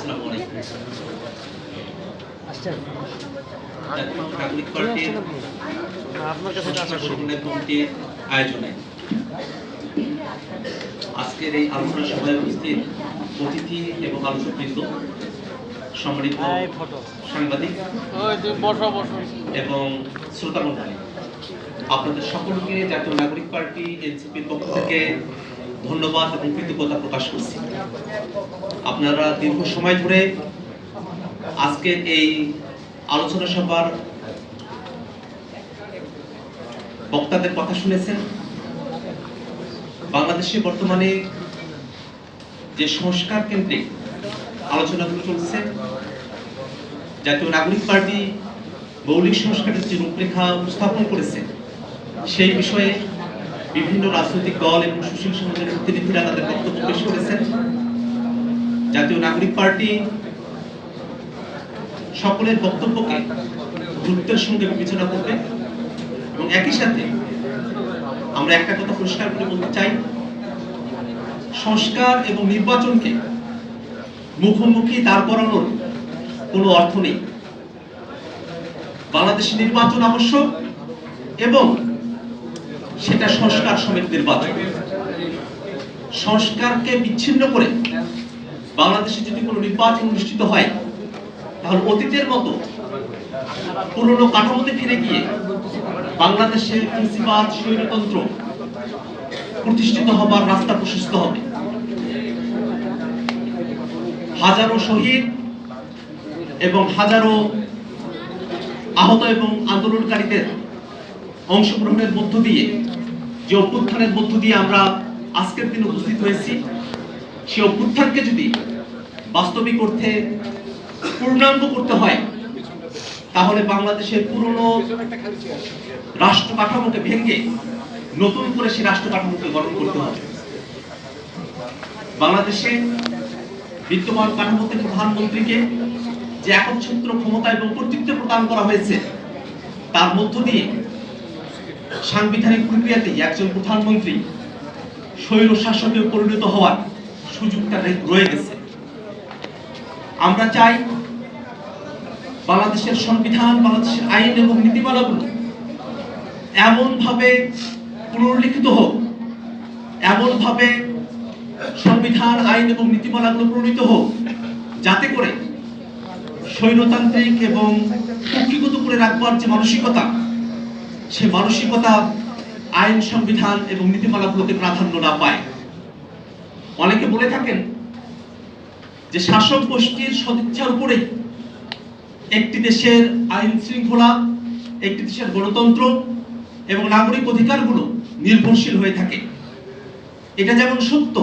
আসসালামু আলাইকুম আসছেন? নাগরিক পার্টির আপনার কাছে তো আশা সংস্কার করি সমন্বয় কমিটির আয়োজনে আজকের এই আলোচনা সভায় উপস্থিত অতিথি এবং আলোচকবৃন্দ সম্মানিত সাংবাদিক বসো বসো। এবং শ্রোতা আপনাদের সকলকে জাতীয় নাগরিক পার্টি এনসিপির পক্ষ থেকে ধন্যবাদ এবং কৃতজ্ঞতা প্রকাশ করছি। আপনারা দীর্ঘ সময় ধরে আজকের এই আলোচনা সভার বক্তাদের কথা শুনেছেন। বাংলাদেশে বর্তমানে যে সংস্কার কেন্দ্রিক আলোচনাগুলো চলছে, জাতীয় নাগরিক পার্টি মৌলিক সংস্কারের যে রূপরেখা উপস্থাপন করেছে, সেই বিষয়ে বিভিন্ন রাজনৈতিক দল এবং সুশীল সমাজের প্রতিনিধিরা তাদের বক্তব্য পেশ করেছেন। জাতীয় নাগরিক পার্টি সকলের বক্তব্যকে গুরুত্বের সঙ্গে বিবেচনা করবে এবং একই সাথে আমরা একটা কথা পরিষ্কার করে বলতে চাই, সংস্কার এবং নির্বাচনকে মুখোমুখি দাঁড় করানোর কোনো অর্থ নেই। বাংলাদেশে নির্বাচন আবশ্যক এবং সেটা সংস্কার সমেত নির্বাচন সংস্কারকে বিচ্ছিন্ন করে বাংলাদেশে যদি কোনো নির্বাচন অনুষ্ঠিত হয়, তাহলে অতীতের মতো পুরনো কাঠামোতে ফিরে গিয়ে বাংলাদেশের ফেসিবাদ স্বৈরতন্ত্র প্রতিষ্ঠিত হবার রাস্তা প্রশস্ত হবে। হাজারো শহীদ এবং হাজারো আহত এবং আন্দোলনকারীদের অংশগ্রহণের মধ্য দিয়ে, যে অভ্যুত্থানের মধ্য দিয়ে আমরা আজকের দিন উপস্থিত হয়েছি, সেই অভ্যুত্থানকে যদি বাস্তবিক অর্থে পূর্ণাঙ্গ করতে হয়, তাহলে বাংলাদেশের পুরনো রাষ্ট্র কাঠামোকে ভেঙে নতুন করে সে রাষ্ট্র কাঠামোকে গঠন করতে হবে। বাংলাদেশে বিদ্যমান কাঠামো থেকে প্রধানমন্ত্রীকে যে একচ্ছত্র ক্ষমতা এবং কর্তৃত্ব প্রদান করা হয়েছে, তার মধ্য দিয়ে সাংবিধানিক প্রক্রিয়াতেই একজন প্রধানমন্ত্রী স্বৈর শাসকে পরিণত হওয়ার সুযোগটা রয়ে গেছে। আমরা চাই বাংলাদেশের সংবিধান, বাংলাদেশের আইন এবং নীতিমালাগুলো এমনভাবে পুনর্লিখিত হোক, এমনভাবে সংবিধান, আইন এবং নীতিমালাগুলো প্রণীত হোক, যাতে করে স্বৈরতান্ত্রিক এবং কক্ষিগত করে রাখবার যে মানসিকতা সে মানসিকতা, আইন, সংবিধান এবং নীতিমালাগুলোতে প্রাধান্য না পায়। অনেকে বলে থাকেন যে শাসক গোষ্ঠীর সদিচ্ছার উপরে একটি দেশের আইন শৃঙ্খলা, একটি দেশের গণতন্ত্র এবং নাগরিক অধিকারগুলো নির্ভরশীল হয়ে থাকে। এটা যেমন সত্য